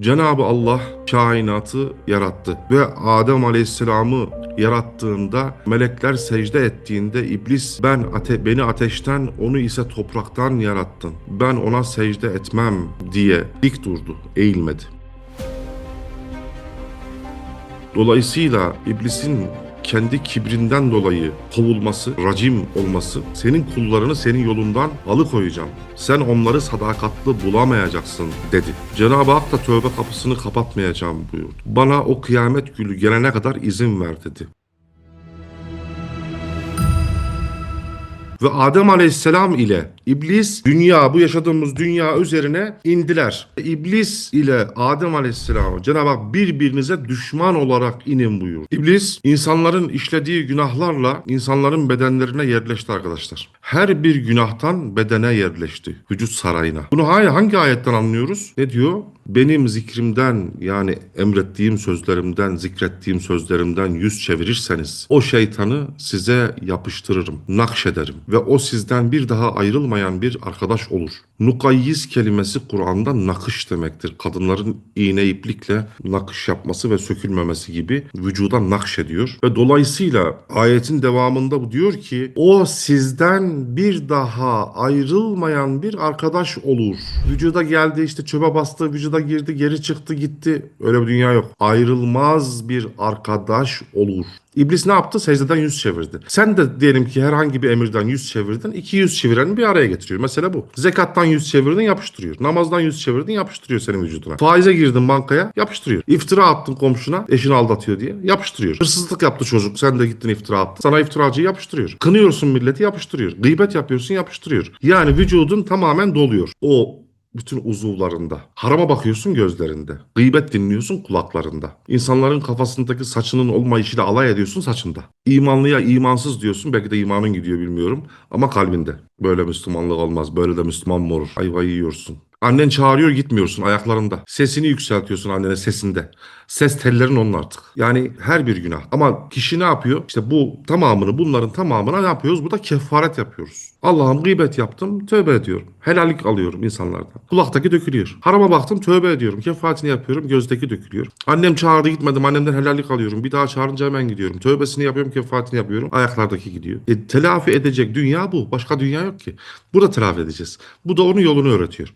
Cenab-ı Allah kainatı yarattı ve Adem Aleyhisselam'ı yarattığında melekler secde ettiğinde iblis ben ate beni ateşten onu ise topraktan yarattın. Ben ona secde etmem diye dik durdu, eğilmedi. Dolayısıyla iblisin kendi kibrinden dolayı kovulması, racim olması, senin kullarını senin yolundan alıkoyacağım. Sen onları sadakatli bulamayacaksın dedi. Cenab-ı Hak da tövbe kapısını kapatmayacağım buyurdu. Bana o kıyamet günü gelene kadar izin ver dedi. Ve Adem Aleyhisselam ile İblis dünya bu yaşadığımız dünya üzerine indiler. İblis ile Adem Aleyhisselam Cenab-ı Hak birbirinize düşman olarak inin buyurdu. İblis insanların işlediği günahlarla insanların bedenlerine yerleşti arkadaşlar. Her bir günahtan bedene yerleşti. Vücut sarayına. Bunu hangi, ayetten anlıyoruz? Ne diyor? Benim zikrimden yani emrettiğim sözlerimden, zikrettiğim sözlerimden yüz çevirirseniz o şeytanı size yapıştırırım, nakşederim ve o sizden bir daha ayrılmayan bir arkadaş olur. Nukayyiz kelimesi Kur'an'da nakış demektir. Kadınların iğne iplikle nakış yapması ve sökülmemesi gibi vücuda nakşediyor. Ve dolayısıyla ayetin devamında bu diyor ki o sizden bir daha ayrılmayan bir arkadaş olur. Vücuda geldi işte çöpe bastı, vücuda girdi, geri çıktı gitti. Öyle bir dünya yok. Ayrılmaz bir arkadaş olur. İblis ne yaptı? Secdeden yüz çevirdi. Sen de diyelim ki herhangi bir emirden yüz çevirdin. iki yüz çevireni bir araya getiriyor. Mesela bu. Zekattan yüz çevirdin yapıştırıyor. Namazdan yüz çevirdin yapıştırıyor senin vücuduna. Faize girdin bankaya yapıştırıyor. İftira attın komşuna eşini aldatıyor diye yapıştırıyor. Hırsızlık yaptı çocuk sen de gittin iftira attın. Sana iftiracıyı yapıştırıyor. Kınıyorsun milleti yapıştırıyor. Gıybet yapıyorsun yapıştırıyor. Yani vücudun tamamen doluyor. O bütün uzuvlarında. Harama bakıyorsun gözlerinde. Gıybet dinliyorsun kulaklarında. İnsanların kafasındaki saçının olmayışıyla alay ediyorsun saçında. İmanlıya imansız diyorsun. Belki de imanın gidiyor bilmiyorum. Ama kalbinde. Böyle Müslümanlık olmaz. Böyle de Müslüman mı olur? Ayvayı yiyorsun. Annen çağırıyor gitmiyorsun ayaklarında. Sesini yükseltiyorsun annene sesinde. Ses tellerin onun artık. Yani her bir günah. Ama kişi ne yapıyor? İşte bu tamamını bunların tamamına ne yapıyoruz? Burada kefaret yapıyoruz. Allah'ım gıybet yaptım tövbe ediyorum. Helallik alıyorum insanlardan. Kulaktaki dökülüyor. Harama baktım tövbe ediyorum. Kefaretini yapıyorum gözdeki dökülüyor. Annem çağırdı gitmedim annemden helallik alıyorum. Bir daha çağırınca hemen gidiyorum. Tövbesini yapıyorum kefaretini yapıyorum. Ayaklardaki gidiyor. E, telafi edecek dünya bu. Başka dünya yok ki. Burada telafi edeceğiz. Bu da onun yolunu öğretiyor.